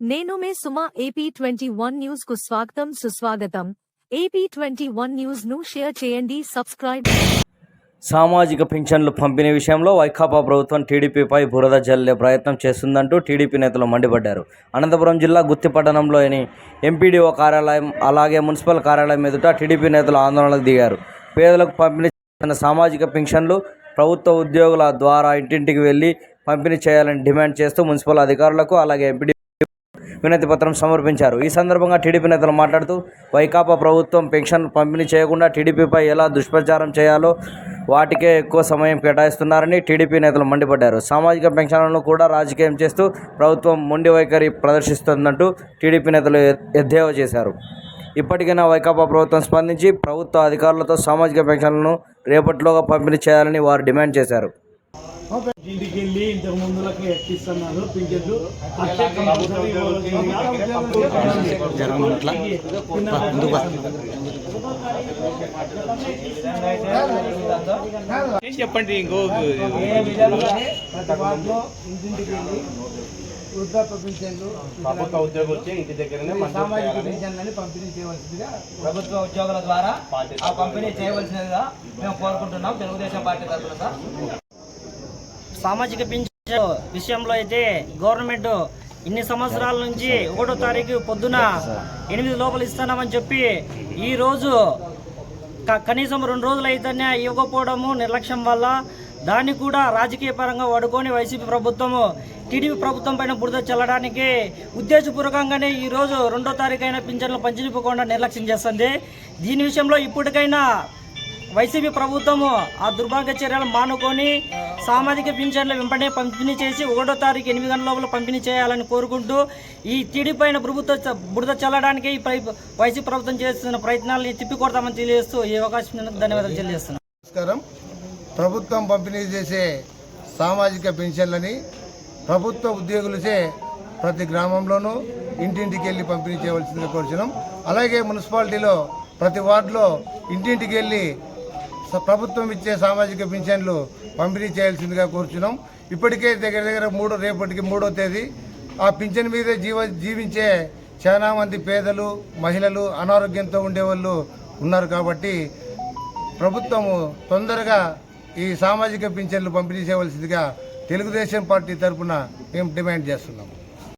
నేను మే Suma AP twenty one న్యూస్కు స్వాగతం సుస్వాగతం. ఏపీ ట్వంటీ వన్ న్యూస్ను షేర్ చేయండి సబ్స్క్రైబ్. సామాజిక పింఛన్లు పంపిణీ విషయంలో వైకాపా ప్రభుత్వం టీడీపీపై బురద జల్లే ప్రయత్నం చేస్తుందంటూ టీడీపీ నేతలు మండిపడ్డారు. అనంతపురం జిల్లా గుత్తిపట్టణంలోని ఎంపీడీఓ కార్యాలయం అలాగే మున్సిపల్ కార్యాలయం ఎదుట టీడీపీ నేతలు ఆందోళనకు దిగారు. పేదలకు పంపిణీ చేసిన సామాజిక పింఛన్లు ప్రభుత్వ ఉద్యోగుల ద్వారా ఇంటింటికి వెళ్ళి పంపిణీ చేయాలని డిమాండ్ చేస్తూ మున్సిపల్ అధికారులకు అలాగే ఎంపీడీ వినతి పత్రం సమర్పించారు. ఈ సందర్భంగా టీడీపీ నేతలు మాట్లాడుతూ వైకాపా ప్రభుత్వం పెన్షన్ పంపిణీ చేయకుండా టీడీపీపై ఎలా దుష్ప్రచారం చేయాలో వాటికే ఎక్కువ సమయం కేటాయిస్తున్నారని టీడీపీ నేతలు మండిపడ్డారు. సామాజిక పెన్షన్లను కూడా రాజకీయం చేస్తూ ప్రభుత్వం మొండి వైఖరి ప్రదర్శిస్తుందంటూ టీడీపీ నేతలు ఎద్దేవా చేశారు. ఇప్పటికైనా వైకాపా ప్రభుత్వం స్పందించి ప్రభుత్వ అధికారులతో సామాజిక పెన్షన్లను రేపటిలోగా పంపిణీ చేయాలని వారు డిమాండ్ చేశారు. ఇంటికి వెళ్ళి ఇంతకు ముందులకి ఎక్కిస్తున్నారు పింఛన్లు. చెప్పండి ఇంకో ఇంటింటికి వెళ్ళి వృద్ధాప్య పింఛన్లు ప్రభుత్వ ఉద్యోగులు వచ్చి ఇంటి దగ్గరనే సామాజిక పింఛన్లని పంపిణీ చేయవలసిందిగా ప్రభుత్వ ఉద్యోగుల ద్వారా ఆ పంపిణీ చేయవలసినదిగా మేము కోరుకుంటున్నాం. తెలుగుదేశం పార్టీ తరఫున సార్. సామాజిక పింఛన్ విషయంలో అయితే గవర్నమెంట్ ఇన్ని సంవత్సరాల నుంచి ఒకటో తారీఖు పొద్దున ఎనిమిది లోపల ఇస్తున్నామని చెప్పి ఈ రోజు కనీసం రెండు రోజులు అయితేనే ఇవ్వకపోవడము నిర్లక్ష్యం వల్ల దాన్ని కూడా రాజకీయ పరంగా వాడుకొని వైసీపీ ప్రభుత్వము టీడీపీ ప్రభుత్వం పైన బురద చల్లడానికి ఉద్దేశపూర్వకంగానే ఈ రోజు రెండో తారీఖు అయిన పింఛన్లు పంచినిపోకుండా నిర్లక్ష్యం చేస్తుంది. దీని విషయంలో ఇప్పటికైనా వైసీపీ ప్రభుత్వము ఆ దుర్భాగ్య చర్యలు మానుకొని సామాజిక పింఛన్ల వెంటనే పంపిణీ చేసి ఒకటో తారీఖు ఎనిమిది గంటల లోపల పంపిణీ చేయాలని కోరుకుంటూ ఈ తిడిపైన ప్రభుత్వ బురద చల్లడానికి ఈ వైసీపీ ప్రభుత్వం చేస్తున్న ప్రయత్నాలను తిప్పికొడతామని తెలియజేస్తూ ఈ అవకాశం ధన్యవాదాలు తెలియజేస్తున్నాను నమస్కారం. ప్రభుత్వం పంపిణీ చేసే సామాజిక పెన్షన్లని ప్రభుత్వ ఉద్యోగులచే ప్రతి గ్రామంలోనూ ఇంటింటికి వెళ్ళి పంపిణీ చేయవలసిందిగా కోరుచున్నాం. అలాగే మున్సిపాలిటీలో ప్రతి వార్డులో ఇంటింటికి వెళ్ళి ప్రభుత్వం ఇచ్చే సామాజిక పింఛన్లు పంపిణీ చేయాల్సిందిగా కోరుచున్నాం. ఇప్పటికే దగ్గర దగ్గర మూడో రేపటికి మూడో తేదీ. ఆ పింఛన్ మీదే జీవ జీవించే చాలా మంది పేదలు మహిళలు అనారోగ్యంతో ఉండేవాళ్ళు ఉన్నారు కాబట్టి ప్రభుత్వము తొందరగా ఈ సామాజిక పింఛన్లు పంపిణీ చేయవలసిందిగా తెలుగుదేశం పార్టీ తరఫున మేము డిమాండ్ చేస్తున్నాము.